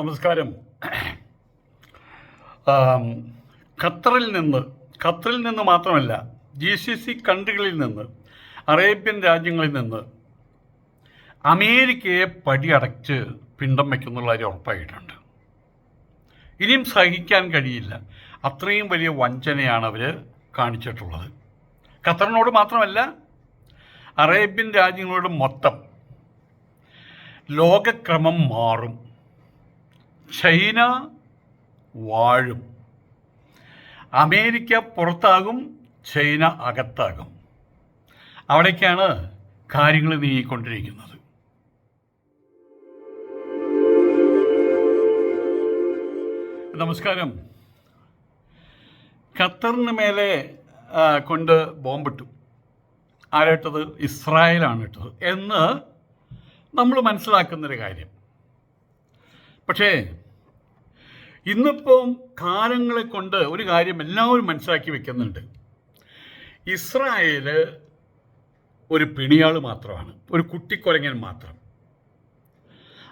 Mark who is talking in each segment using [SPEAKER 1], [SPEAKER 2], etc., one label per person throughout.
[SPEAKER 1] നമസ്കാരം. ഖത്തറിൽ നിന്ന് ഖത്തറിൽ നിന്ന് മാത്രമല്ല ജി സി സി കൺട്രികളിൽ നിന്ന് അറേബ്യൻ രാജ്യങ്ങളിൽ നിന്ന് അമേരിക്കയെ പടിയടച്ച് പിണ്ടം വയ്ക്കുന്നുള്ള കാര്യം ഉറപ്പായിട്ടുണ്ട്. ഇനിയും സഹിക്കാൻ കഴിയില്ല. അത്രയും വലിയ വഞ്ചനയാണ് അവർ കാണിച്ചിട്ടുള്ളത്. ഖത്തറിനോട് മാത്രമല്ല അറേബ്യൻ രാജ്യങ്ങളോട് മൊത്തം ലോകക്രമം മാറും. ചൈന വാഴും. അമേരിക്ക പുറത്താകും ചൈന അകത്താകും. അവിടേക്കാണ് കാര്യങ്ങൾ നീങ്ങിക്കൊണ്ടിരിക്കുന്നത്. നമസ്കാരം. ഖത്തറിന് മേലെ കൊണ്ട് ബോംബിട്ടു. ആരായിട്ടത്? ഇസ്രായേലാണ് ഇട്ടത് എന്ന് നമ്മൾ മനസ്സിലാക്കുന്നൊരു കാര്യം. പക്ഷേ ഇന്നിപ്പം കാലങ്ങളെ കൊണ്ട് ഒരു കാര്യം എല്ലാവരും മനസ്സിലാക്കി വെക്കുന്നുണ്ട്. ഇസ്രായേൽ ഒരു പിണിയാൾ മാത്രമാണ് ഒരു കുട്ടിക്കൊരങ്ങൻ മാത്രം.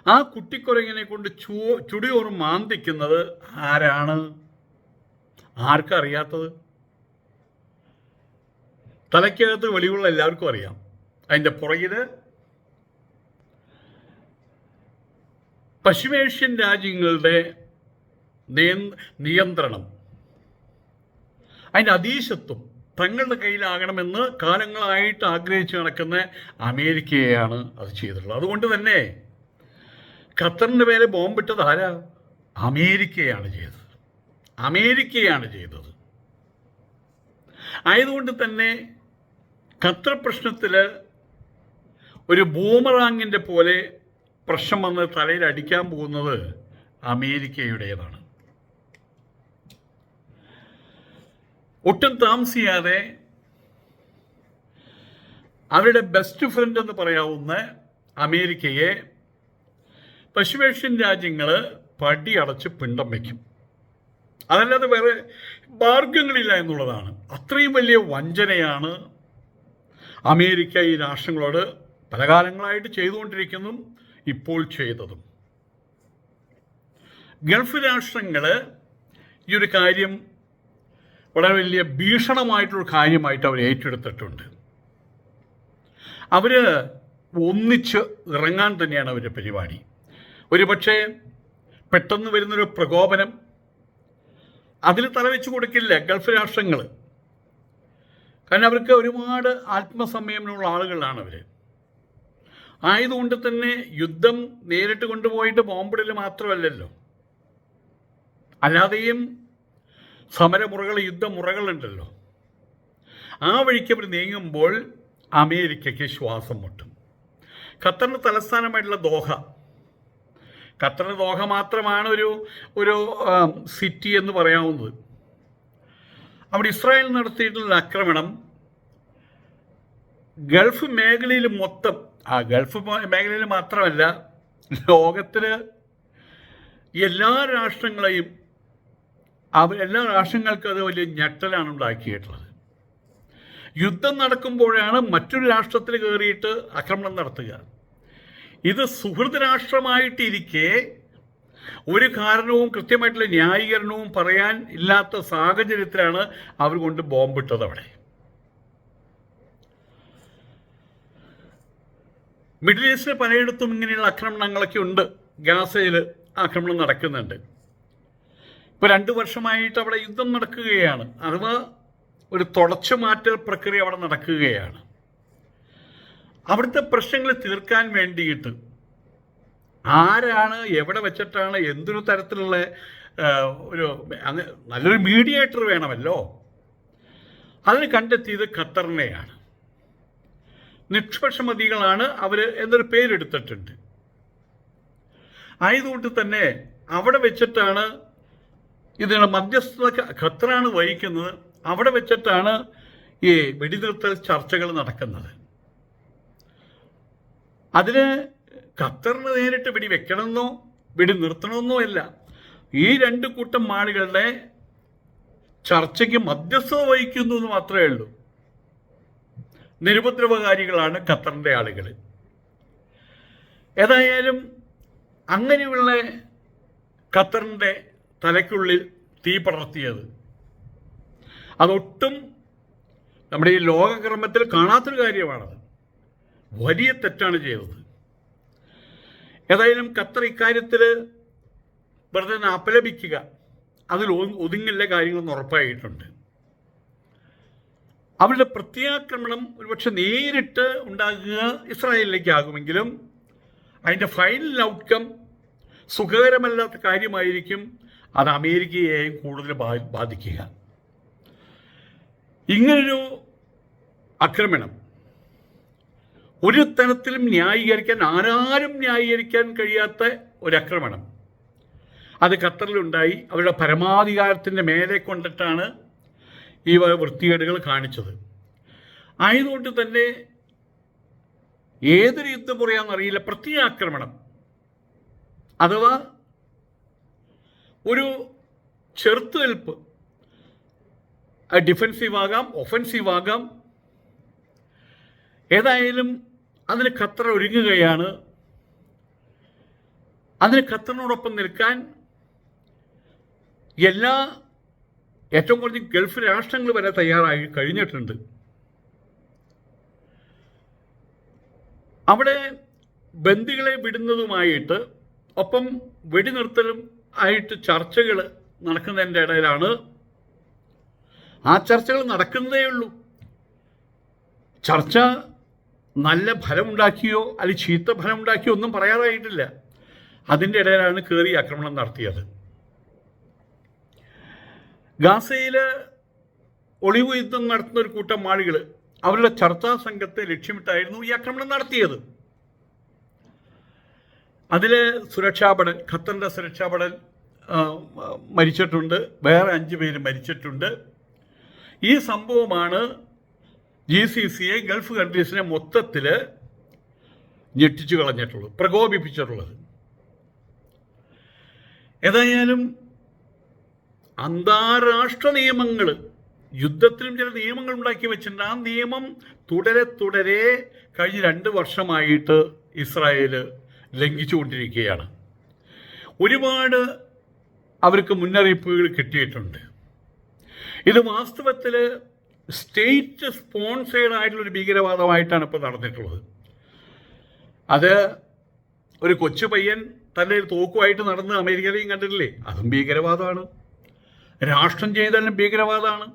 [SPEAKER 1] ആ കുട്ടിക്കൊരങ്ങനെ കൊണ്ട് ചൂ ചുടിയോറും മാന്തിക്കുന്നത് ആരാണ്? ആർക്കറിയാത്തത്? തലയ്ക്കകത്ത് വെളിവുള്ള എല്ലാവർക്കും അറിയാം. അതിന്റെ പുറകിൽ പശ്ചിമേഷ്യൻ രാജ്യങ്ങളുടെ നിയന്ത്രണം. അതിന്റെ അതീശത്വം. തങ്ങളുടെ കയ്യിലാകണമെന്ന് കാലങ്ങളായിട്ട് ആഗ്രഹിച്ചു നടക്കുന്ന അമേരിക്കയെയാണ് അത് ചെയ്തിട്ടുള്ളത്. അതുകൊണ്ട് തന്നെ ഖത്തറിന്റെ പേരെ ബോംബിട്ടത് ആരാ? അമേരിക്കയാണ് ചെയ്തത്. അമേരിക്കയാണ് ചെയ്തത്. ആയതുകൊണ്ട് തന്നെ ഖത്തർ പ്രശ്നത്തിൽ ഒരു ബൂമറാങ്ങിന്റെ പോലെ പ്രശ്നം വന്ന് തലയിൽ അടിക്കാൻ പോകുന്നത് അമേരിക്കയുടേതാണ്. ഒട്ടും താമസിയാതെ അവരുടെ ബെസ്റ്റ് ഫ്രണ്ട് എന്ന് പറയാവുന്ന അമേരിക്കയെ പശ്ചിമേഷ്യൻ രാജ്യങ്ങൾ പടി അടച്ച് പിണ്ടം വയ്ക്കും അതല്ലാതെ വേറെ മാർഗങ്ങളില്ല എന്നുള്ളതാണ്. അത്രയും വലിയ വഞ്ചനയാണ് അമേരിക്ക ഈ രാഷ്ട്രങ്ങളോട് പല കാലങ്ങളായിട്ട് ചെയ്തുകൊണ്ടിരിക്കുന്നതും ഇപ്പോൾ ചെയ്തതും. ഗൾഫ് രാഷ്ട്രങ്ങൾ ഈ ഒരു കാര്യം വളരെ വലിയ ഭീഷണമായിട്ടുള്ള കാര്യമായിട്ട് അവർ ഏറ്റെടുത്തിട്ടുണ്ട്. അവർ ഒന്നിച്ച് ഇറങ്ങാൻ തന്നെയാണ് അവരുടെ പരിപാടി. ഒരുപക്ഷെ പെട്ടെന്ന് വരുന്നൊരു പ്രകോപനം അതിൽ തലവെച്ച് കൊടുക്കില്ല ഗൾഫ് രാഷ്ട്രങ്ങൾ കാരണം അവർക്ക് ഒരുപാട് ആത്മസംയമനമുള്ള ആളുകളാണ് അവർ ആയതുകൊണ്ട് തന്നെ യുദ്ധം നേരിട്ട് കൊണ്ടുപോയിട്ട് ബോംബിടൽ മാത്രമല്ലല്ലോ. അല്ലാതെയും സമരമുറകൾ യുദ്ധമുറകളുണ്ടല്ലോ. ആ വഴിക്ക് അവർ നീങ്ങുമ്പോൾ അമേരിക്കയ്ക്ക് ശ്വാസം മുട്ടും. ഖത്തറിന്റെ തലസ്ഥാനമായിട്ടുള്ള ദോഹ. ഖത്തറിന് ദോഹ മാത്രമാണ് ഒരു ഒരു സിറ്റി എന്ന് പറയാവുന്നത്. അവിടെ ഇസ്രായേൽ നടത്തിയിട്ടുള്ള ആക്രമണം ഗൾഫ് മേഖലയിൽ മൊത്തം ആ ഗൾഫ് മേഖലയിൽ മാത്രമല്ല ലോകത്തിൽ എല്ലാ രാഷ്ട്രങ്ങളെയും എല്ലാ രാഷ്ട്രങ്ങൾക്കും അത് വലിയ ഞെട്ടലാണ് ഉണ്ടാക്കിയിട്ടുള്ളത്. യുദ്ധം നടക്കുമ്പോഴാണ് മറ്റൊരു രാഷ്ട്രത്തിൽ കയറിയിട്ട് ആക്രമണം നടത്തുക. ഇത് സുഹൃത് രാഷ്ട്രമായിട്ടിരിക്കെ ഒരു കാരണവും കൃത്യമായിട്ടുള്ള ന്യായീകരണവും പറയാൻ ഇല്ലാത്ത സാഹചര്യത്തിലാണ് അവർ കൊണ്ട് ബോംബിട്ടത് അവിടെ. മിഡിൽ ഈസ്റ്റിൽ പലയിടത്തും ഇങ്ങനെയുള്ള ആക്രമണങ്ങളൊക്കെ ഉണ്ട്. ഗാസയിൽ ആക്രമണം നടക്കുന്നുണ്ട്. ഇപ്പോൾ രണ്ട് വർഷമായിട്ട് അവിടെ യുദ്ധം നടക്കുകയാണ്. അഥവാ ഒരു തുടച്ചു മാറ്റൽ പ്രക്രിയ അവിടെ നടക്കുകയാണ്. അവിടുത്തെ പ്രശ്നങ്ങൾ തീർക്കാൻ വേണ്ടിയിട്ട് ആരാണ് എവിടെ വെച്ചിട്ടാണ് എന്തൊരു തരത്തിലുള്ള ഒരു നല്ലൊരു മീഡിയേറ്റർ വേണമല്ലോ. അതിന് കണ്ടെത്തിയത് ഖത്തറിനെയാണ്. നിഷ്പക്ഷമതികളാണ് അവർ എന്നൊരു പേരെടുത്തിട്ടുണ്ട്. ആയതുകൊണ്ട് തന്നെ അവിടെ വെച്ചിട്ടാണ് ഇതിന് മധ്യസ്ഥത ഖത്തറാണ് വഹിക്കുന്നത്. അവിടെ വെച്ചിട്ടാണ് ഈ വെടിനിർത്തൽ ചർച്ചകൾ നടക്കുന്നത്. അതിന് ഖത്തറിന് നേരിട്ട് വെടി വെക്കണമെന്നോ വെടി നിർത്തണമെന്നോ അല്ല. ഈ രണ്ട് കൂട്ടം ആളുകളുടെ ചർച്ചയ്ക്ക് മധ്യസ്ഥത വഹിക്കുന്നു എന്ന് മാത്രമേ ഉള്ളൂ. നിരുപദ്രവകാരികളാണ് ഖത്തറിന്റെ ആളുകൾ. ഏതായാലും അങ്ങനെയുള്ള ഖത്തറിന്റെ തലയ്ക്കുള്ളിൽ തീ പടർത്തിയത്. അതൊട്ടും നമ്മുടെ ഈ ലോകക്രമത്തിൽ കാണാത്തൊരു കാര്യമാണത്. വലിയ തെറ്റാണ് ചെയ്തത്. ഏതായാലും ഖത്തർ ഇക്കാര്യത്തിൽ വെറുതെ അപലപിക്കുക അതിൽ ഒതുങ്ങില്ല കാര്യങ്ങളൊന്നും ഉറപ്പായിട്ടുണ്ട്. അവരുടെ പ്രത്യാക്രമണം ഒരുപക്ഷെ നേരിട്ട് ഉണ്ടാകുക ഇസ്രായേലിലേക്കാകുമെങ്കിലും അതിന്റെ ഫൈനൽ ഔട്ട്കം സുഖകരമല്ലാത്ത കാര്യമായിരിക്കും. അത് അമേരിക്കയെയും കൂടുതൽ ബാധിക്കുക. ഇങ്ങനൊരു ആക്രമണം. ഒരു തരത്തിലും ന്യായീകരിക്കാൻ ആരാരും ന്യായീകരിക്കാൻ കഴിയാത്ത ഒരു ആക്രമണം അത് ഖത്തറിലുണ്ടായി. അവരുടെ പരമാധികാരത്തിന്റെ മേലെ കൊണ്ടിട്ടാണ് ഈ വൃത്തികേടുകൾ കാണിച്ചത്. ആയതുകൊണ്ട് തന്നെ ഏതൊരു യുദ്ധം പറയാമെന്നറിയില്ല പ്രത്യേക ആക്രമണം. അഥവാ ഒരു ചെറുത്തുനിൽപ്പ്. ഡിഫെൻസീവ് ആകാം ഒഫൻസീവ് ആകാം. ഏതായാലും അതിന് ഖത്തർ ഒരുങ്ങുകയാണ്. അതിന് ഖത്തറിനോടൊപ്പം നിൽക്കാൻ എല്ലാ ഏറ്റവും കുറഞ്ഞ ഗൾഫ് രാഷ്ട്രങ്ങൾ വരെ തയ്യാറായി കഴിഞ്ഞിട്ടുണ്ട്. അവിടെ ബന്ദികളെ വിടുന്നതുമായിട്ട് ഒപ്പം വെടിനിർത്തലും ആയിട്ട് ചർച്ചകൾ നടക്കുന്നതിന്റെ ഇടയിലാണ്. ആ ചർച്ചകൾ നടക്കുന്നതേ ഉള്ളൂ. ചർച്ച നല്ല ഫലമുണ്ടാക്കിയോ അല്ലെങ്കിൽ ചീത്ത ഫലമുണ്ടാക്കിയോ ഒന്നും പറയാറായിട്ടില്ല. അതിന്റെ ഇടയിലാണ് കയറി ആക്രമണം നടത്തിയത്. ഗാസയിൽ ഒളിവ് യുദ്ധം നടത്തുന്ന ഒരു കൂട്ടം ആളുകൾ അവരുടെ ചർച്ചാ സംഘത്തെ ലക്ഷ്യമിട്ടായിരുന്നു ഈ ആക്രമണം നടത്തിയത്. അതിൽ സുരക്ഷാപടൻ ഖത്തറിന്റെ സുരക്ഷാപടൻ മരിച്ചിട്ടുണ്ട്. വേറെ അഞ്ച് പേര് മരിച്ചിട്ടുണ്ട്. ഈ സംഭവമാണ് ജി സി സിയെ ഗൾഫ് കൺട്രീസിനെ മൊത്തത്തിൽ ഞെട്ടിച്ചു കളഞ്ഞിട്ടുള്ളത് പ്രകോപിപ്പിച്ചിട്ടുള്ളത്. ഏതായാലും അന്താരാഷ്ട്ര നിയമങ്ങൾ യുദ്ധത്തിലും ചില നിയമങ്ങൾ ഉണ്ടാക്കി വെച്ചിട്ടുണ്ട്. ആ നിയമം തുടരെ തുടരെ കഴിഞ്ഞ രണ്ട് വർഷമായിട്ട് ഇസ്രായേൽ ലംഘിച്ചുകൊണ്ടിരിക്കുകയാണ്. ഒരുപാട് അവർക്ക് മുന്നറിയിപ്പുകൾ കിട്ടിയിട്ടുണ്ട്. ഇത് വാസ്തവത്തിൽ സ്റ്റേറ്റ് സ്പോൺസേഡ് ആയിട്ടുള്ളൊരു ഭീകരവാദമായിട്ടാണ് ഇപ്പോൾ നടന്നിട്ടുള്ളത്. അത് ഒരു കൊച്ചു പയ്യൻ തന്റെ തോക്കുമായിട്ട് നടന്ന് അമേരിക്കയിലെയും കണ്ടിട്ടില്ലേ? അതും ഭീകരവാദമാണ്. രാഷ്ട്രം ചെയ്താലും ഭീകരവാദമാണ്.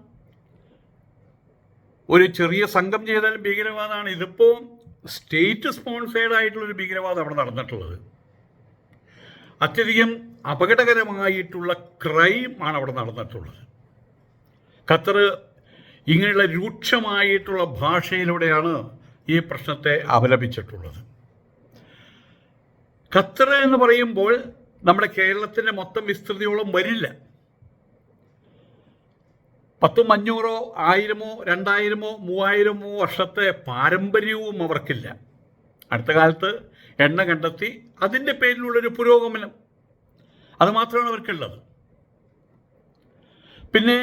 [SPEAKER 1] ഒരു ചെറിയ സംഘം ചെയ്താലും ഭീകരവാദമാണ്. ഇതിപ്പോൾ സ്റ്റേറ്റ് സ്പോൺസേഡ് ആയിട്ടുള്ളൊരു ഭീകരവാദം അവിടെ നടന്നിട്ടുള്ളത്. അത്യധികം അപകടകരമായിട്ടുള്ള ക്രൈം ആണ് അവിടെ നടന്നിട്ടുള്ളത്. ഖത്തർ ഇങ്ങനെയുള്ള രൂക്ഷമായിട്ടുള്ള ഭാഷയിലൂടെയാണ് ഈ പ്രശ്നത്തെ അപലപിച്ചിട്ടുള്ളത് ഖത്തർ എന്ന് പറയുമ്പോൾ നമ്മുടെ കേരളത്തിന്റെ മൊത്തം വിസ്തൃതിയോളം വരില്ല. പത്തും അഞ്ഞൂറോ ആയിരമോ രണ്ടായിരമോ മൂവായിരമോ വർഷത്തെ പാരമ്പര്യവും അവർക്കില്ല. അടുത്ത കാലത്ത് എണ്ണ കണ്ടെത്തി അതിന്റെ പേരിലുള്ളൊരു പുരോഗമനം. അത് മാത്രമാണ് അവർക്കുള്ളത്. പിന്നെ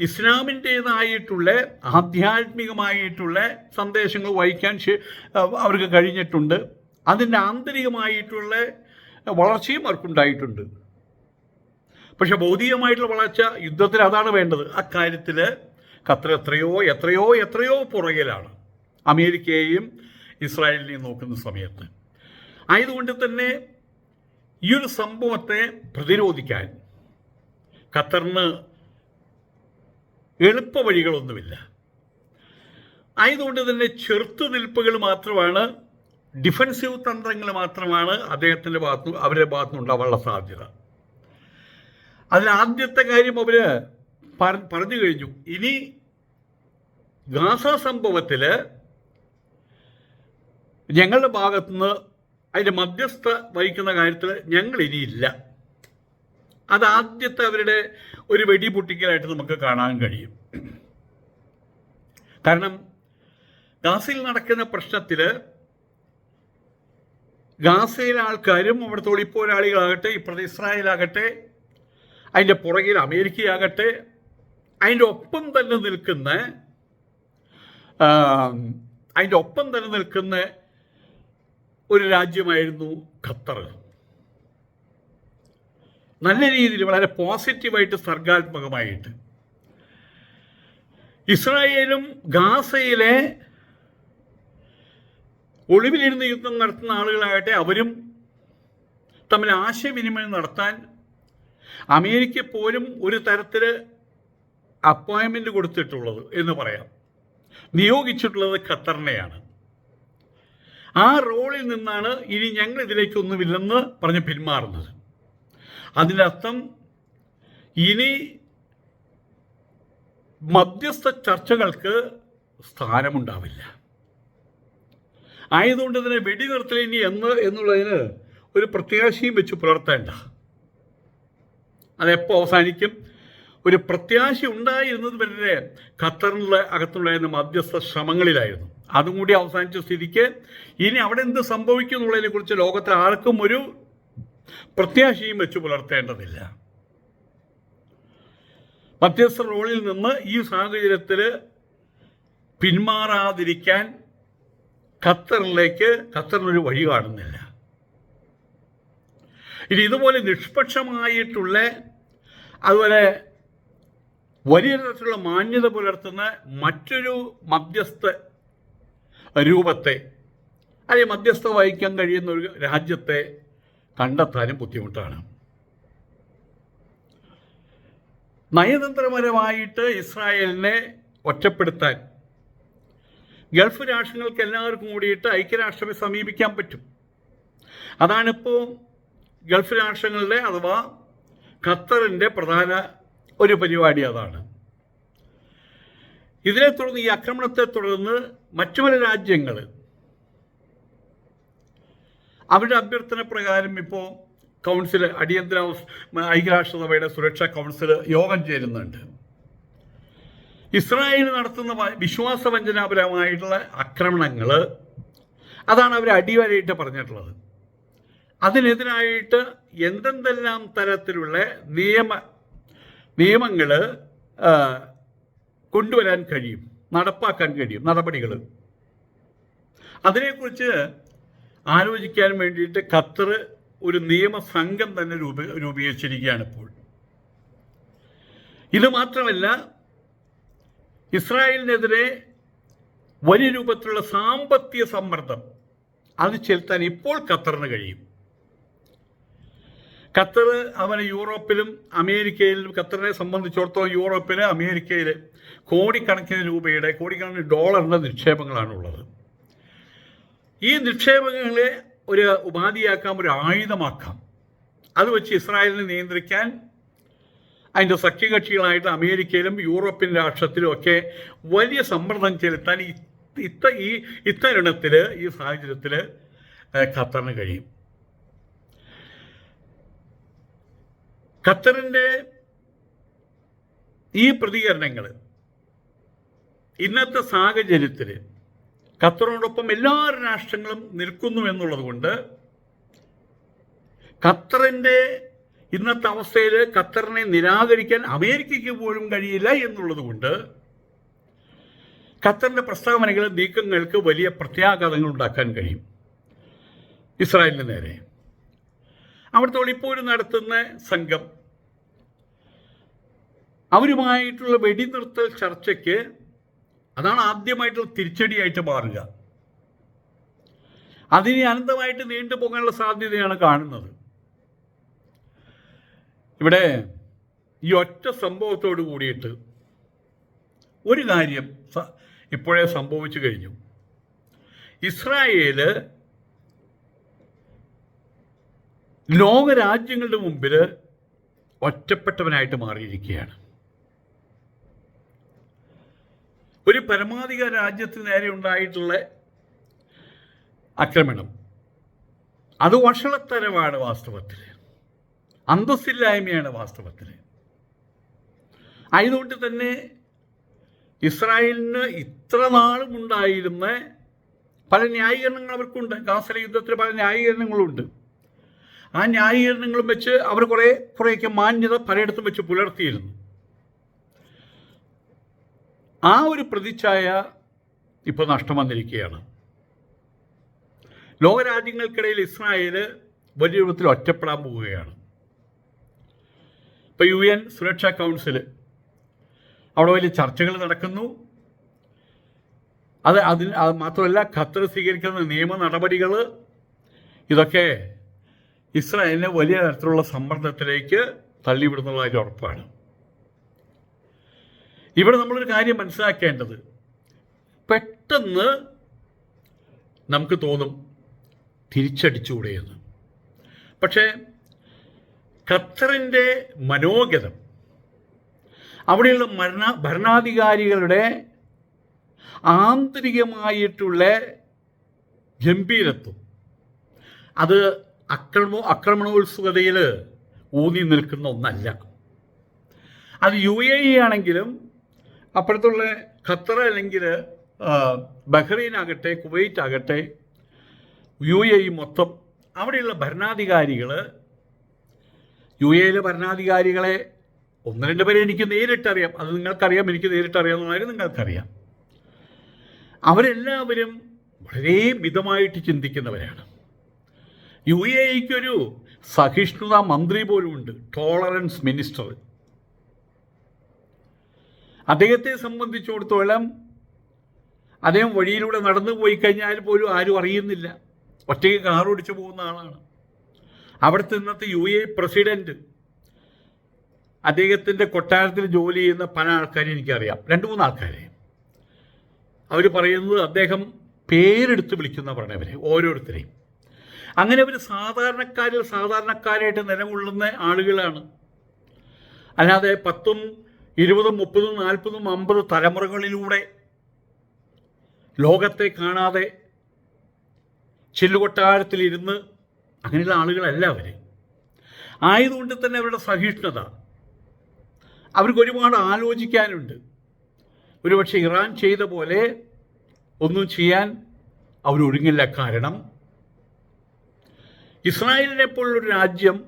[SPEAKER 1] ഇസ്ലാമിന്റേതായിട്ടുള്ള ആധ്യാത്മികമായിട്ടുള്ള സന്ദേശങ്ങൾ വഹിക്കാൻ അവർക്ക് കഴിഞ്ഞിട്ടുണ്ട്. അതിന്റെ ആന്തരികമായിട്ടുള്ള വളർച്ചയും അവർക്കുണ്ടായിട്ടുണ്ട്. പക്ഷെ ഭൗതികമായിട്ടുള്ള വളർച്ച യുദ്ധത്തിൽ അതാണ് വേണ്ടത്. അക്കാര്യത്തിൽ ഖത്തർ എത്രയോ എത്രയോ എത്രയോ പുറകിലാണ് അമേരിക്കയെയും ഇസ്രായേലിനെയും നോക്കുന്ന സമയത്ത്. ആയതുകൊണ്ട് തന്നെ ഈ ഒരു സംഭവത്തെ പ്രതിരോധിക്കാൻ ഖത്തറിന് എളുപ്പ വഴികളൊന്നുമില്ല ആയതുകൊണ്ട് തന്നെ ചെറുത്തുനിൽപ്പുകൾ മാത്രമാണ് ഡിഫൻസീവ് തന്ത്രങ്ങൾ മാത്രമാണ് അദ്ദേഹത്തിന്റെ ഭാഗത്തു അവരുടെ ഭാഗത്തുനിന്നുണ്ടാവാനുള്ള സാധ്യത. അതിൽ ആദ്യത്തെ കാര്യം അവർ പറഞ്ഞു കഴിഞ്ഞു. ഇനി ഗാസ സംഭവത്തിൽ ഞങ്ങളുടെ ഭാഗത്തുനിന്ന് അതിന്റെ മധ്യസ്ഥ വഹിക്കുന്ന കാര്യത്തിൽ ഞങ്ങൾ ഇനിയില്ല അത് ആദ്യത്തെ അവരുടെ ഒരു വെടിപൊട്ടിക്കലായിട്ട് നമുക്ക് കാണാൻ കഴിയും. കാരണം ഗാസയിൽ നടക്കുന്ന പ്രശ്നത്തിൽ ഗാസയിലെ ആൾക്കാരും അവിടുത്തെ ഒളിപ്പോരാളികളാകട്ടെ ഇപ്പുറത്തെ ഇസ്രായേലാകട്ടെ അതിന്റെ പുറകിൽ അമേരിക്കയാകട്ടെ അതിന്റെ ഒപ്പം തന്നെ നിൽക്കുന്ന അതിന്റെ ഒപ്പം തന്നെ നിൽക്കുന്ന ഒരു രാജ്യമായിരുന്നു ഖത്തർ. നല്ല രീതിയിൽ വളരെ പോസിറ്റീവായിട്ട് സർഗാത്മകമായിട്ട്. ഇസ്രായേലും ഗാസയിലെ ഒളിവിലിരുന്ന് യുദ്ധം നടത്തുന്ന ആളുകളാകട്ടെ അവരും തമ്മിൽ ആശയവിനിമയം നടത്താൻ അമേരിക്ക പോലും ഒരു തരത്തിൽ അപ്പോയിൻമെന്റ് കൊടുത്തിട്ടുള്ളത് എന്ന് പറയാം. നിയോഗിച്ചിട്ടുള്ളത് ഖത്തറിനെയാണ്. ആ റോളിൽ നിന്നാണ് ഇനി ഞങ്ങൾ ഇതിലേക്കൊന്നുമില്ലെന്ന് പറഞ്ഞ് പിന്മാറുന്നത്. അതിന്റെ അർത്ഥം ഇനി മധ്യസ്ഥ ചർച്ചകൾക്ക് സ്ഥാനമുണ്ടാവില്ല. ആയതുകൊണ്ട് ഇതിനെ വെടിനിർത്തലിനി എന്ന് എന്നുള്ളതിന് ഒരു പ്രത്യാശയും വെച്ച് പുലർത്തേണ്ട. അതെപ്പോൾ അവസാനിക്കും? ഒരു പ്രത്യാശ ഉണ്ടായിരുന്നത് വരെ ഖത്തറിനുള്ള അകത്തുണ്ടായിരുന്ന മധ്യസ്ഥ ശ്രമങ്ങളിലായിരുന്നു. അതും കൂടി അവസാനിച്ച സ്ഥിതിക്ക് ഇനി അവിടെ എന്ത് സംഭവിക്കും എന്നുള്ളതിനെ കുറിച്ച് ലോകത്തിൽ ആർക്കും ഒരു പ്രത്യാശയും വെച്ച് പുലർത്തേണ്ടതില്ല. മധ്യസ്ഥ റോളിൽ നിന്ന് ഈ സാഹചര്യത്തിൽ പിന്മാറാതിരിക്കാൻ ഖത്തറിലേക്ക് ഖത്തറിനൊരു വഴി കാണുന്നില്ല. ഇനി ഇതുപോലെ നിഷ്പക്ഷമായിട്ടുള്ള അതുപോലെ വലിയ തരത്തിലുള്ള മാന്യത പുലർത്തുന്ന മറ്റൊരു മധ്യസ്ഥ രൂപത്തെ അല്ലെങ്കിൽ മധ്യസ്ഥ വഹിക്കാൻ കഴിയുന്ന ഒരു രാജ്യത്തെ കണ്ടെത്താനും ബുദ്ധിമുട്ടാണ്. നയതന്ത്രപരമായിട്ട് ഇസ്രായേലിനെ ഒറ്റപ്പെടുത്താൻ ഗൾഫ് രാഷ്ട്രങ്ങൾക്ക് എല്ലാവർക്കും കൂടിയിട്ട് ഐക്യരാഷ്ട്രത്തെ സമീപിക്കാൻ പറ്റും. അതാണിപ്പോൾ ഗൾഫ് രാഷ്ട്രങ്ങളിലെ അഥവാ ഖത്തറിന്റെ പ്രധാന ഒരു പരിപാടി അതാണ്. ഇതിനെ തുടർന്ന് ഈ ആക്രമണത്തെ തുടർന്ന് മറ്റു പല രാജ്യങ്ങൾ അവരുടെ അഭ്യർത്ഥന പ്രകാരം ഇപ്പോൾ കൗൺസിൽ അടിയന്തര ഐക്യരാഷ്ട്രസഭയുടെ സുരക്ഷാ കൗൺസിൽ യോഗം ചേരുന്നുണ്ട്. ഇസ്രായേൽ നടത്തുന്ന വിശ്വാസവഞ്ചനാപരമായിട്ടുള്ള ആക്രമണങ്ങൾ അതാണ് അവർ അടിവരയിട്ട് പറഞ്ഞിട്ടുള്ളത്. അതിനെതിരായിട്ട് എന്തെന്തെല്ലാം തരത്തിലുള്ള നിയമ നിയമങ്ങൾ കൊണ്ടുവരാൻ കഴിയും നടപ്പാക്കാൻ കഴിയും നടപടികൾ അതിനെക്കുറിച്ച് ആലോചിക്കാൻ വേണ്ടിയിട്ട് ഖത്തർ ഒരു നിയമസംഘം തന്നെ രൂപ രൂപീകരിച്ചിരിക്കുകയാണ് ഇപ്പോൾ. ഇത് മാത്രമല്ല ഇസ്രായേലിനെതിരെ വലിയ രൂപത്തിലുള്ള സാമ്പത്തിക സമ്മർദ്ദം അത് ചെലുത്താൻ ഇപ്പോൾ ഖത്തറിന് കഴിയും. ഖത്തർ അവന് യൂറോപ്പിലും അമേരിക്കയിലും ഖത്തറിനെ സംബന്ധിച്ചിടത്തോളം യൂറോപ്പിൽ അമേരിക്കയിൽ കോടിക്കണക്കിന് രൂപയുടെ കോടിക്കണക്കിന് ഡോളറിന്റെ നിക്ഷേപങ്ങളാണുള്ളത്. ഈ നിക്ഷേപങ്ങളെ ഒരു ഉപാധിയാക്കാം ഒരു ആയുധമാക്കാം. അത് വെച്ച് ഇസ്രായേലിനെ നിയന്ത്രിക്കാൻ അതിന്റെ സഖ്യകക്ഷികളായിട്ട് അമേരിക്കയിലും യൂറോപ്യൻ രാഷ്ട്രത്തിലും ഒക്കെ വലിയ സമ്മർദ്ദം ചെലുത്താൻ ഇത്ത ഈ ഇത്തരുണത്തിൽ ഈ സാഹചര്യത്തിൽ ഖത്തറിന് കഴിയും. ഖത്തറിന്റെ ഈ പ്രതികരണങ്ങൾ ഇന്നത്തെ സാഹചര്യത്തിൽ ഖത്തറിനോടൊപ്പം എല്ലാ രാഷ്ട്രങ്ങളും നിൽക്കുന്നു എന്നുള്ളത് കൊണ്ട് ഖത്തറിന്റെ ഇന്നത്തെ അവസ്ഥയിൽ ഖത്തറിനെ നിരാകരിക്കാൻ അമേരിക്കയ്ക്ക് പോലും കഴിയില്ല എന്നുള്ളത് കൊണ്ട് ഖത്തറിന്റെ പ്രസ്താവനകൾ നീക്കങ്ങൾക്ക് വലിയ പ്രത്യാഘാതങ്ങൾ ഉണ്ടാക്കാൻ കഴിയും. ഇസ്രായേലിന് നേരെ. അവിടുത്തെ ഒളിപ്പോര് നടത്തുന്ന സംഘം. അവരുമായിട്ടുള്ള വെടിനിർത്തൽ ചർച്ചയ്ക്ക് അതാണ് ആദ്യമായിട്ടുള്ള തിരിച്ചടിയായിട്ട് മാറുക. അതിന് അനന്തമായിട്ട് നീണ്ടുപോകാനുള്ള സാധ്യതയാണ് കാണുന്നത്. ഇവിടെ ഈ ഒറ്റ സംഭവത്തോട് കൂടിയിട്ട് ഒരു കാര്യം ഇപ്പോഴേ സംഭവിച്ചു കഴിഞ്ഞു. ഇസ്രായേൽ ലോകരാജ്യങ്ങളുടെ മുമ്പിൽ ഒറ്റപ്പെട്ടവനായിട്ട് മാറിയിരിക്കുകയാണ്. ഒരു പരമാധിക രാജ്യത്തിന് നേരെ ഉണ്ടായിട്ടുള്ള ആക്രമണം. അത് വഷളത്തരമാണ് വാസ്തവത്തിൽ അന്തസ്സില്ലായ്മയാണ് വാസ്തവത്തിൽ ആയതുകൊണ്ട് തന്നെ ഇസ്രായേലിന് ഇത്ര നാളും ഉണ്ടായിരുന്ന പല ന്യായീകരണങ്ങൾ അവർക്കുണ്ട്. ഗാസല യുദ്ധത്തിൽ പല ന്യായീകരണങ്ങളുണ്ട് ആ ന്യായീകരണങ്ങളും വെച്ച് അവർ കുറേ കുറേയൊക്കെ മാന്യത പലയിടത്തും വെച്ച് പുലർത്തിയിരുന്നു. ആ ഒരു പ്രതിച്ഛായ ഇപ്പോൾ നഷ്ടം വന്നിരിക്കുകയാണ്. ലോകരാജ്യങ്ങൾക്കിടയിൽ ഇസ്രായേൽ വലിയ രൂപത്തിൽ ഒറ്റപ്പെടാൻ പോവുകയാണ്. ഇപ്പോൾ യു എൻ സുരക്ഷാ കൗൺസിൽ അവിടെ വലിയ ചർച്ചകൾ നടക്കുന്നു. അത് അതിന് അത് മാത്രമല്ല ഖത്തർ സ്വീകരിക്കുന്ന നിയമ നടപടികൾ ഇതൊക്കെ ഇസ്രായേലിനെ വലിയ തരത്തിലുള്ള സമ്മർദ്ദത്തിലേക്ക് തള്ളിവിടുന്നതായിട്ട് ഉറപ്പാണ്. ഇവിടെ നമ്മളൊരു കാര്യം മനസ്സിലാക്കേണ്ടത്. പെട്ടെന്ന് നമുക്ക് തോന്നും തിരിച്ചടിച്ചുകൂടെ എന്ന്. പക്ഷേ ഖത്തറിന്റെ മനോഗതം അവിടെയുള്ള മരണ ഭരണാധികാരികളുടെ ആന്തരികമായിട്ടുള്ള ഗംഭീരത്വം അത് അക്രമ ആക്രമണോത്സുകതയിൽ ഊന്നി നിൽക്കുന്ന ഒന്നല്ല. അത് യു എ ഇ ആണെങ്കിലും അപ്പുറത്തുള്ള ഖത്തർ അല്ലെങ്കിൽ ബഹ്റൈൻ ആകട്ടെ കുവൈറ്റ് ആകട്ടെ യു എ ഇ മൊത്തം അവിടെയുള്ള ഭരണാധികാരികൾ യു എയിലെ ഭരണാധികാരികളെ ഒന്ന് രണ്ട് പേരെ എനിക്ക് നേരിട്ടറിയാം. അത് നിങ്ങൾക്കറിയാം എനിക്ക് നേരിട്ടറിയാവുന്ന കാര്യം നിങ്ങൾക്കറിയാം. അവരെല്ലാവരും വളരെ മിതമായിട്ട് ചിന്തിക്കുന്നവരാണ്. യു എ ഇക്കൊരു സഹിഷ്ണുത മന്ത്രി പോലുമുണ്ട് ടോളറൻസ് മിനിസ്റ്റർ അദ്ദേഹത്തെ സംബന്ധിച്ചിടത്തോളം അദ്ദേഹം വഴിയിലൂടെ നടന്നു പോയി കഴിഞ്ഞാൽ പോലും ആരും അറിയുന്നില്ല. ഒറ്റയ്ക്ക് കാർ ഓടിച്ചു പോകുന്ന ആളാണ്. അവിടുത്തെ ഇന്നത്തെ യു എ പ്രസിഡന്റ് അദ്ദേഹത്തിന്റെ കൊട്ടാരത്തിൽ ജോലി ചെയ്യുന്ന പല ആൾക്കാരെ എനിക്കറിയാം. രണ്ട് മൂന്ന് ആൾക്കാരെ. അവർ പറയുന്നത് അദ്ദേഹം പേരെടുത്ത് വിളിക്കുന്ന പറഞ്ഞവരെ ഓരോരുത്തരെയും. അങ്ങനെ അവർ സാധാരണക്കാരിൽ സാധാരണക്കാരായിട്ട് നിലകൊള്ളുന്ന ആളുകളാണ്. അല്ലാതെ പത്തും ഇരുപതും മുപ്പതും നാൽപ്പതും അമ്പത് തലമുറകളിലൂടെ ലോകത്തെ കാണാതെ ചില്ലുകൊട്ടാരത്തിലിരുന്ന് അങ്ങനെയുള്ള ആളുകളല്ല അവർ ആയതുകൊണ്ട് തന്നെ അവരുടെ സഹിഷ്ണുത. അവർക്ക് ഒരുപാട് ആലോചിക്കാനുണ്ട്. ഒരുപക്ഷെ ഇറാൻ ചെയ്ത പോലെ ഒന്നും ചെയ്യാൻ അവരൊരുങ്ങില്ല. കാരണം ഇസ്രായേലിനെ പോലുള്ളൊരു രാജ്യം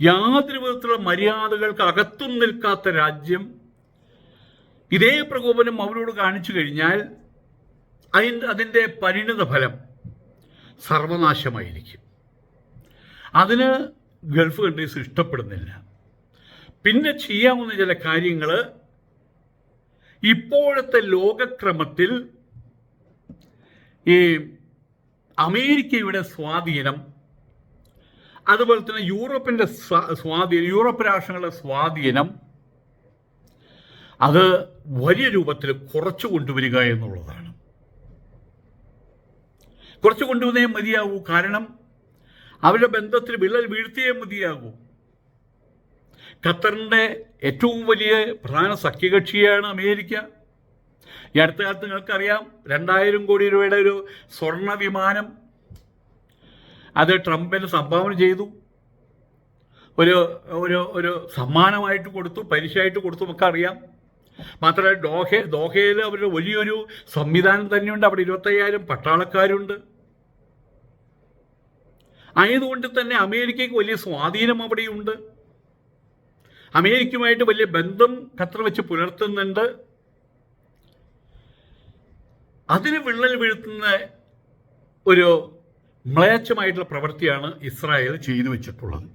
[SPEAKER 1] യാതൊരു വിധത്തിലുള്ള മര്യാദകൾക്ക് അകത്തും നിൽക്കാത്ത രാജ്യം ഇതേ പ്രകോപനം അവരോട് കാണിച്ചു കഴിഞ്ഞാൽ അതിന്റെ അതിന്റെ പരിണിത ഫലം സർവനാശമായിരിക്കും. അതിന് ഗൾഫ് കൺട്രീസ് ഇഷ്ടപ്പെടുന്നില്ല. പിന്നെ ചെയ്യാവുന്ന ചില കാര്യങ്ങൾ ഇപ്പോഴത്തെ ലോകക്രമത്തിൽ ഈ അമേരിക്കയുടെ സ്വാധീനം അതുപോലെ തന്നെ യൂറോപ്പിന്റെ സ്വാധീനം യൂറോപ്പ് രാഷ്ട്രങ്ങളുടെ സ്വാധീനം അത് വലിയ രൂപത്തിൽ കുറച്ചു കൊണ്ടുവരിക എന്നുള്ളതാണ്. കുറച്ച് കൊണ്ടുവന്നേ മതിയാകൂ. കാരണം അവരുടെ ബന്ധത്തിൽ വിള്ളൽ വീഴ്ത്തിയേ മതിയാകൂ. ഖത്തറിന്റെ ഏറ്റവും വലിയ പ്രധാന സഖ്യകക്ഷിയാണ് അമേരിക്ക. ഈ അടുത്ത കാലത്ത് നിങ്ങൾക്കറിയാം രണ്ടായിരം കോടി രൂപയുടെ ഒരു സ്വർണ വിമാനം അത് ട്രംപിന് സംഭാവന ചെയ്തു. ഒരു ഒരു ഒരു സമ്മാനമായിട്ട് കൊടുത്തു പലിശയായിട്ട് കൊടുത്തു നമുക്ക് അറിയാം. മാത്രമല്ല ദോഹ ദോഹയിൽ അവരുടെ വലിയൊരു സംവിധാനം തന്നെയുണ്ട്. അവിടെ ഇരുപത്തയ്യായിരം പട്ടാളക്കാരുണ്ട്. ആയതുകൊണ്ട് തന്നെ അമേരിക്കയ്ക്ക് വലിയ സ്വാധീനം അവിടെയുണ്ട്. അമേരിക്കയുമായിട്ട് വലിയ ബന്ധം ഖത്തർ വെച്ച് പുലർത്തുന്നുണ്ട്. അതിന് വിള്ളൽ വീഴ്ത്തുന്ന ഒരു മ്ലേച്ഛമായിട്ടുള്ള പ്രവൃത്തിയാണ് ഇസ്രായേൽ ചെയ്തു വെച്ചിട്ടുള്ളത്.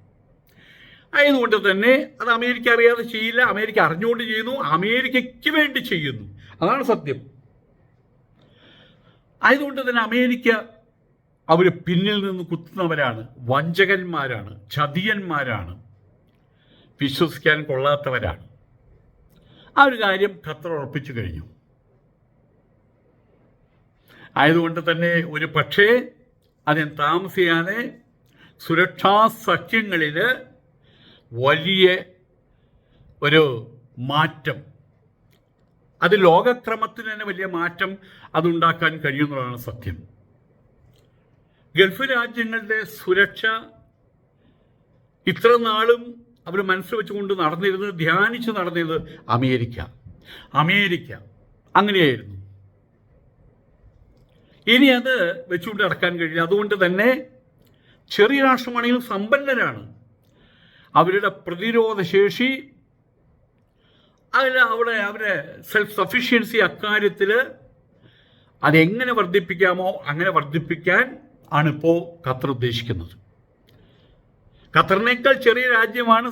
[SPEAKER 1] ആയതുകൊണ്ട് തന്നെ അത് അമേരിക്ക അറിയാതെ ചെയ്യില്ല. അമേരിക്ക അറിഞ്ഞുകൊണ്ട് ചെയ്യുന്നു. അമേരിക്കയ്ക്ക് വേണ്ടി ചെയ്യുന്നു. അതാണ് സത്യം. ആയതുകൊണ്ട് തന്നെ അമേരിക്ക അവർ പിന്നിൽ നിന്ന് കുത്തുന്നവരാണ്. വഞ്ചകന്മാരാണ്. ചതിയന്മാരാണ്. വിശ്വസിക്കാൻ കൊള്ളാത്തവരാണ്. ആ ഒരു കാര്യം ഖത്തർ ഉറപ്പിച്ചു കഴിഞ്ഞു. ആയതുകൊണ്ട് തന്നെ ഒരു പക്ഷേ അതിന് താമസിയാതെ സുരക്ഷാ സഖ്യങ്ങളിൽ വലിയ ഒരു മാറ്റം. അത് ലോകക്രമത്തിന് തന്നെ വലിയ മാറ്റം അതുണ്ടാക്കാൻ കഴിയുന്നതാണ് സത്യം ഗൾഫ് രാജ്യങ്ങളുടെ സുരക്ഷ ഇത്ര നാളും അവർ മനസ്സിൽ വെച്ചുകൊണ്ട് നടന്നിരുന്നത് ധ്യാനിച്ച് നടന്നിരുന്നത് അമേരിക്ക. അമേരിക്ക അങ്ങനെയായിരുന്നു. ഇനി അത് വെച്ചുകൊണ്ട് നടക്കാൻ കഴിയില്ല. അതുകൊണ്ട് തന്നെ ചെറിയ രാഷ്ട്രമാണെങ്കിലും സമ്പന്നരാണ്. അവരുടെ പ്രതിരോധ ശേഷി അതിൽ അവിടെ അവരെ സെൽഫ് സഫീഷ്യൻസി അക്കാര്യത്തിൽ അതെങ്ങനെ വർദ്ധിപ്പിക്കാമോ അങ്ങനെ വർദ്ധിപ്പിക്കാൻ ആണിപ്പോൾ ഖത്തർ ഉദ്ദേശിക്കുന്നത്. ഖത്തറിനേക്കാൾ ചെറിയ രാജ്യമാണ്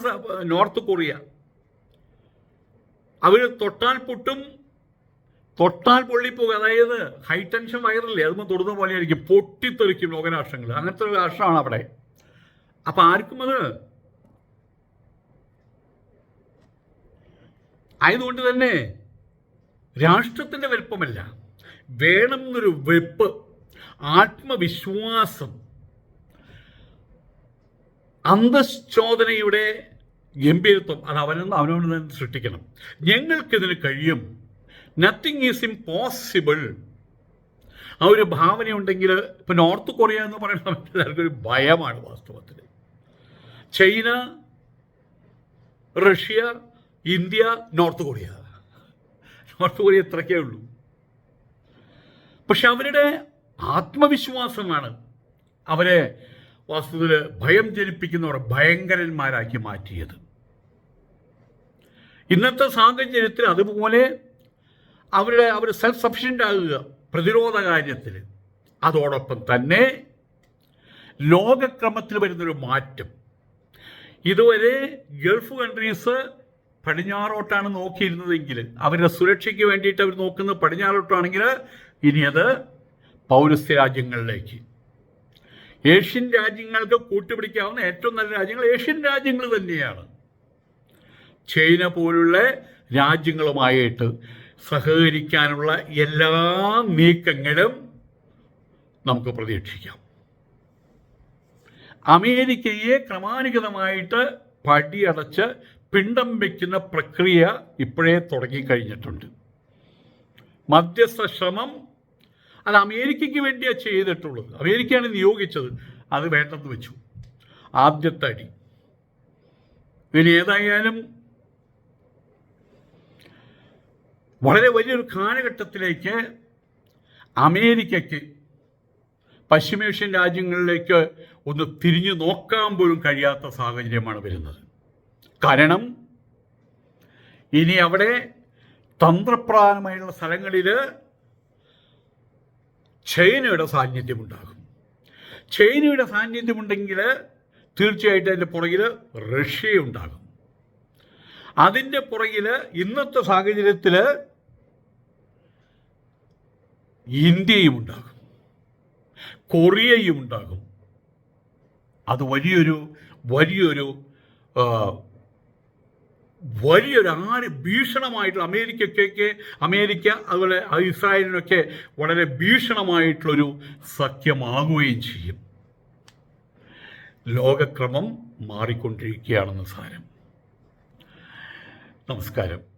[SPEAKER 1] നോർത്ത് കൊറിയ. അവർ തൊട്ടാൽ പൊട്ടും തൊട്ടാൽ പൊള്ളിപ്പോകും അതായത് ഹൈ ടെൻഷൻ വയറില്ലേ അതുമ്പോൾ തൊടുന്ന പോലെ ആയിരിക്കും പൊട്ടിത്തെറിക്കും ലോകരാഷ്ട്രങ്ങൾ അങ്ങനത്തെ ഒരു രാഷ്ട്രമാണ് അവിടെ. അപ്പം ആർക്കും അത് ആയതുകൊണ്ട് തന്നെ രാഷ്ട്രത്തിന്റെ വലുപ്പമല്ല. വേണം എന്നൊരു വെപ്പ് ആത്മവിശ്വാസം അന്തശ്ചോദനയുടെ ഗംഭീരത്വം. അത് അവനൊന്ന് അവനോട് തന്നെ സൃഷ്ടിക്കണം. ഞങ്ങൾക്കിതിന് കഴിയും. നത്തിങ് ഈസ് ഇംപോസിബിൾ ആ ഒരു ഭാവനയുണ്ടെങ്കിൽ ഇപ്പം നോർത്ത് കൊറിയ എന്ന് പറയുന്ന സമയത്ത് എല്ലാവർക്കും ഒരു ഭയമാണ് വാസ്തവത്തിൽ. China Russia India North Korea. North Korea ഇത്രയ്ക്കേ ഉള്ളൂ. പക്ഷെ അവരുടെ ആത്മവിശ്വാസമാണ് അവരെ വാസ്തുവിൽ ഭയം ജനിപ്പിക്കുന്നവർ ഭയങ്കരന്മാരാക്കി മാറ്റിയത്. ഇന്നത്തെ സാഹചര്യത്തിൽ അതുപോലെ അവരുടെ അവർ സെൽഫ് സഫിഷ്യന്റ് ആകുക. പ്രതിരോധ കാര്യത്തിൽ. അതോടൊപ്പം തന്നെ ലോകക്രമത്തിൽ വരുന്നൊരു മാറ്റം. ഇതുവരെ ഗൾഫ് കൺട്രീസ് പടിഞ്ഞാറോട്ടാണ് നോക്കിയിരുന്നതെങ്കിൽ അവരുടെ സുരക്ഷയ്ക്ക് വേണ്ടിയിട്ട് അവർ നോക്കുന്നത് പടിഞ്ഞാറോട്ടാണെങ്കിൽ ഇനി അത് പൗരസ്ത്യ രാജ്യങ്ങളിലേക്ക്. ഏഷ്യൻ രാജ്യങ്ങൾക്ക് കൂട്ടുപിടിക്കാവുന്ന ഏറ്റവും നല്ല രാജ്യങ്ങൾ ഏഷ്യൻ രാജ്യങ്ങൾ തന്നെയാണ്. ചൈന പോലുള്ള രാജ്യങ്ങളുമായിട്ട് സഹകരിക്കാനുള്ള എല്ലാ നീക്കങ്ങളും നമുക്ക് പ്രതീക്ഷിക്കാം. അമേരിക്കയെ ക്രമാനുഗതമായിട്ട് പടിയടച്ച് പിണ്ടം വയ്ക്കുന്ന പ്രക്രിയ ഇപ്പോഴേ തുടങ്ങിക്കഴിഞ്ഞിട്ടുണ്ട്. മധ്യസ്ഥ ശ്രമം അത് അമേരിക്കയ്ക്ക് വേണ്ടിയാണ് ചെയ്തിട്ടുള്ളത്. അമേരിക്കയാണ് നിയോഗിച്ചത്. അത് വേണ്ടെന്ന് വെച്ചു. ആദ്യത്തെ അടി. ഇനി ഏതായാലും വളരെ വലിയൊരു കാലഘട്ടത്തിലേക്ക് അമേരിക്കയ്ക്ക് പശ്ചിമേഷ്യൻ രാജ്യങ്ങളിലേക്ക് ഒന്ന് തിരിഞ്ഞു നോക്കാൻ പോലും കഴിയാത്ത സാഹചര്യമാണ് വരുന്നത്. കാരണം ഇനി അവിടെ തന്ത്രപ്രധാനമായുള്ള സ്ഥലങ്ങളിൽ ചൈനയുടെ സാന്നിധ്യമുണ്ടാകും. ചൈനയുടെ സാന്നിധ്യമുണ്ടെങ്കിൽ തീർച്ചയായിട്ടും അതിന്റെ പുറകിൽ റഷ്യയുണ്ടാകും. അതിന്റെ പുറകിൽ ഇന്നത്തെ സാഹചര്യത്തിൽ ഇന്ത്യയും ഉണ്ടാകും. കൊറിയയും ഉണ്ടാകും. അത് വലിയൊരു വലിയൊരു വലിയൊരു ആര് ഭീഷണമായിട്ടുള്ള അമേരിക്കയ്ക്കൊക്കെ അമേരിക്ക അതുപോലെ ഇസ്രായേലിനൊക്കെ വളരെ ഭീഷണമായിട്ടുള്ളൊരു സഖ്യമാകുകയും ചെയ്യും. ലോകക്രമം മാറിക്കൊണ്ടിരിക്കുകയാണെന്ന് സാരം. നമസ്കാരം.